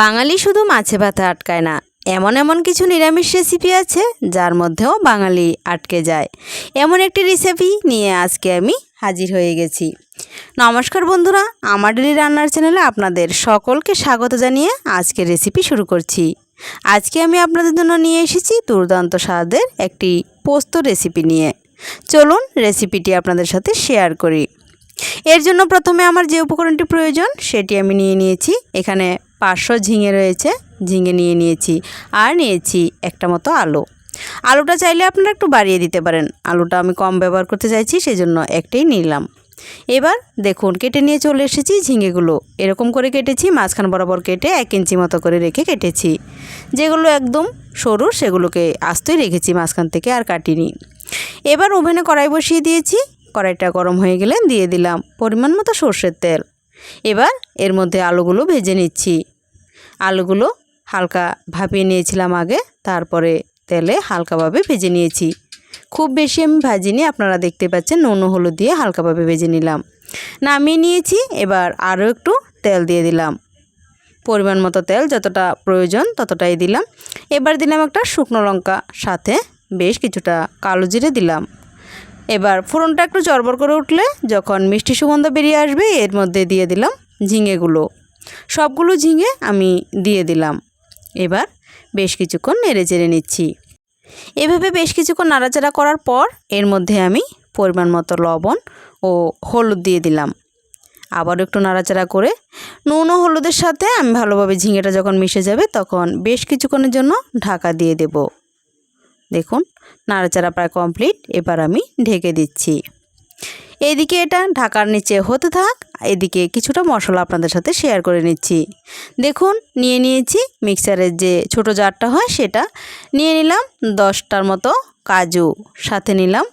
বাঙালি শুধু মাছে ভাতে আটকায় না, এমন এমন কিছু নিরামিষ রেসিপি আছে যার মধ্যেও বাঙালি আটকে যায়। এমন একটি রেসিপি নিয়ে আজকে আমি হাজির হয়ে গেছি। নমস্কার বন্ধুরা, আমার ডেলি রান্নার চ্যানেলে আপনাদের সকলকে স্বাগত জানিয়ে আজকের রেসিপি শুরু করছি। আজকে আমি আপনাদের জন্য নিয়ে এসেছি দুর্দান্ত স্বাদের একটি পোস্ত রেসিপি নিয়ে। চলুন রেসিপিটি আপনাদের সাথে শেয়ার করি। এর জন্য প্রথমে আমার যে উপকরণটি প্রয়োজন, সেটি আমি নিয়ে নিয়েছি। এখানে পাঁচশো ঝিঙে রয়েছে, ঝিঙে নিয়ে নিয়েছি আর নিয়েছি একটা মতো আলু। আলুটা চাইলে আপনারা একটু বাড়িয়ে দিতে পারেন। আলুটা আমি কম ব্যবহার করতে চাইছি, সেজন্য একটাই নিলাম। এবার দেখুন, কেটে নিয়ে চলে এসেছি ঝিঙেগুলো। এরকম করে কেটেছি, মাঝখান বরাবর কেটে এক ইঞ্চি মতো করে রেখে কেটেছি। যেগুলো একদম সরু, সেগুলোকে আস্তই রেখেছি মাঝখান থেকে আর কাটিনি। এবার ওভেনে কড়াই বসিয়ে দিয়েছি। কড়াইটা গরম হয়ে গেলে দিয়ে দিলাম পরিমাণ মতো সর্ষের তেল। এবার এর মধ্যে আলুগুলো ভেজে নিচ্ছি। আলুগুলো হালকা ভাপিয়ে নিয়েছিলাম আগে, তারপরে তেলে হালকাভাবে ভেজে নিয়েছি। খুব বেশি আমি ভাজিনি, আপনারা দেখতে পাচ্ছেন নুন হলুদ দিয়ে হালকাভাবে ভেজে নিলাম। নামিয়ে নিয়েছি, এবার আরও একটু তেল দিয়ে দিলাম। পরিমাণ মতো তেল যতটা প্রয়োজন ততটাই দিলাম। এবার দিলাম একটা শুকনো লঙ্কা, সাথে বেশ কিছুটা কালো জিরে দিলাম। এবার ফোড়নটা একটু চড়বড় করে উঠলে যখন মিষ্টি সুগন্ধ বেরিয়ে আসবে, এর মধ্যে দিয়ে দিলাম ঝিঙেগুলো। সবগুলো ঝিঙে আমি দিয়ে দিলাম। এবার বেশ কিছুক্ষণ নেড়ে চেড়ে নিচ্ছি। এভাবে বেশ কিছুক্ষণ নাড়াচাড়া করার পর এর মধ্যে আমি পরিমাণ মতো লবণ ও হলুদ দিয়ে দিলাম। আবার একটু নাড়াচাড়া করে নুন ও হলুদের সাথে আমি ভালোভাবে ঝিঙেটা যখন মিশে যাবে তখন বেশ কিছুক্ষণের জন্য ঢাকা দিয়ে দেব। দেখুন, নাড়াচাড়া প্রায় কমপ্লিট। এবার আমি ঢেকে দিচ্ছি। এইদিকে এটা ঢাকার নিচে হতে থাক এদিকে কিছুটা মশলা আপনাদের সাথে শেয়ার করে নিচ্ছি। দেখুন, নিয়ে নিয়েছি মিক্সারের যে ছোট জারটা হয় সেটা। নিয়ে নিলাম দশটার মতো কাজু, সাথে নিলাম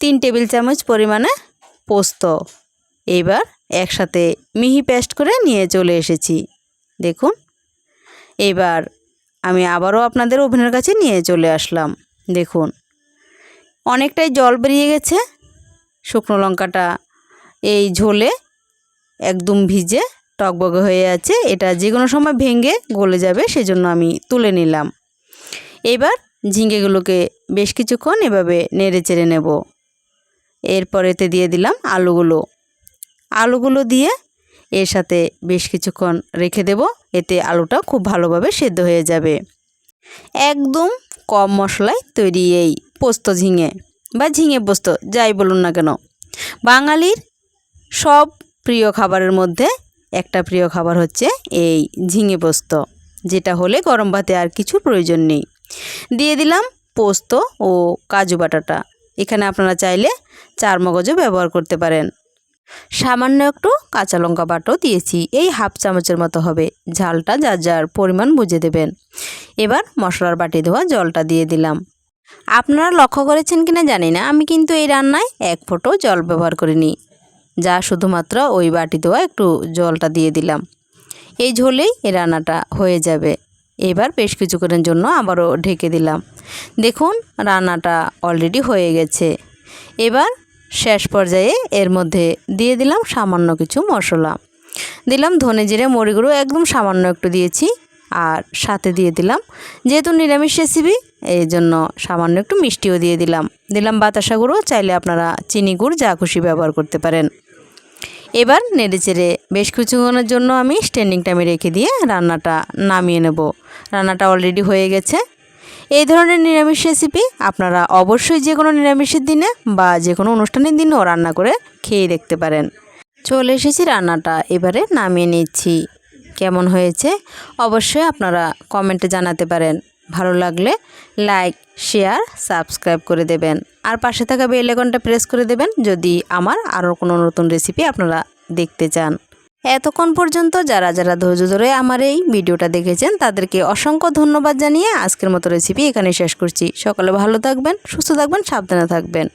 তিন টেবিল চামচ পরিমাণে পোস্ত। এবার একসাথে মিহি পেস্ট করে নিয়ে চলে এসেছি। দেখুন, এবার আমি আবারও আপনাদের ওভেনের কাছে নিয়ে চলে আসলাম। দেখুন, অনেকটাই জল বেরিয়ে গেছে। শুকনো লঙ্কাটা এই ঝোলে একদম ভিজে টকবগে হয়ে আছে। এটা যে কোনো সময় ভেঙে গলে যাবে, সেজন্য আমি তুলে নিলাম। এবার ঝিঙ্গেগুলোকে বেশ কিছুক্ষণ এভাবে নেড়ে চেড়ে নেব। এরপর এতে দিয়ে দিলাম আলুগুলো। আলুগুলো দিয়ে এর সাথে বেশ কিছুক্ষণ রেখে দেব, এতে আলুটা খুব ভালোভাবে সেদ্ধ হয়ে যাবে। একদম কম মশলায় তৈরি এই পোস্ত ঝিঙে বা ঝিঙে পোস্ত, যাই বলুন না কেন। বাঙালির সব প্রিয় খাবারের মধ্যে একটা প্রিয় খাবার হচ্ছে এই ঝিঙে পোস্ত, যেটা হলে গরম ভাতে আর কিছুর প্রয়োজন নেই। দিয়ে দিলাম পোস্ত ও কাজু বাটাটা। এখানে আপনারা চাইলে চার মগজও ব্যবহার করতে পারেন। সামান্য একটু কাঁচা লঙ্কা বাটাও দিয়েছি, এই হাফ চামচের মতো হবে। ঝালটা যার যার পরিমাণ বুঝে দেবেন। এবার মশলার বাটি ধোয়া জলটা দিয়ে দিলাম। আপনারা লক্ষ্য করেছেন কিনা জানি না, আমি কিন্তু এই রান্নায় এক ফোঁটো জল ব্যবহার করিনি। যা শুধুমাত্র ওই বাটি ধোয়া একটু জলটা দিয়ে দিলাম। এই ঝোলেই এই রান্নাটা হয়ে যাবে। এবার বেশ কিছুক্ষণের জন্য আবারও ঢেকে দিলাম। দেখুন, রান্নাটা অলরেডি হয়ে গেছে। এবার শেষ পর্যায়ে এর মধ্যে দিয়ে দিলাম সামান্য কিছু মশলা। দিলাম ধনে জিরে মরি গুঁড়ো, একদম সামান্য একটু দিয়েছি। আর সাথে দিয়ে দিলাম যেহেতু নিরামিষ রেসিপি এই জন্য সামান্য একটু মিষ্টিও দিয়ে দিলাম। দিলাম বাতাসা গুঁড়ো, চাইলে আপনারা চিনি গুড় যা খুশি ব্যবহার করতে পারেন। এবার নেড়ে চেড়ে বেশ কিছুক্ষণের জন্য আমি স্ট্যান্ডিং টাইমে রেখে দিয়ে রান্নাটা নামিয়ে নেব। রান্নাটা অলরেডি হয়ে গেছে। এই ধরনের নিরামিষ রেসিপি আপনারা অবশ্যই যে কোনো নিরামিষের দিনে বা যে কোনো অনুষ্ঠানের দিনেও রান্না করে খেয়ে দেখতে পারেন। চলে এসেছি রান্নাটা, এবারে নামিয়ে নিচ্ছি। কেমন হয়েছে? অবশ্যই আপনারা কমেন্টে জানাতে পারেন। ভালো লাগলে লাইক, শেয়ার, সাবস্ক্রাইব করে দেবেন। আর পাশে থাকা বেল আইকনটা প্রেস করে দেবেন যদি আমার আরও কোনো নতুন রেসিপি আপনারা দেখতে চান। এতক্ষণ পর্যন্ত যারা যারা ধৈর্য ধরে আমার এই ভিডিওটা দেখেছেন, তাদেরকে অসংখ্য ধন্যবাদ জানিয়ে আজকের মতো রেসিপি এখানে শেষ করছি। সকলে ভালো থাকবেন, সুস্থ থাকবেন, সাবধানে থাকবেন।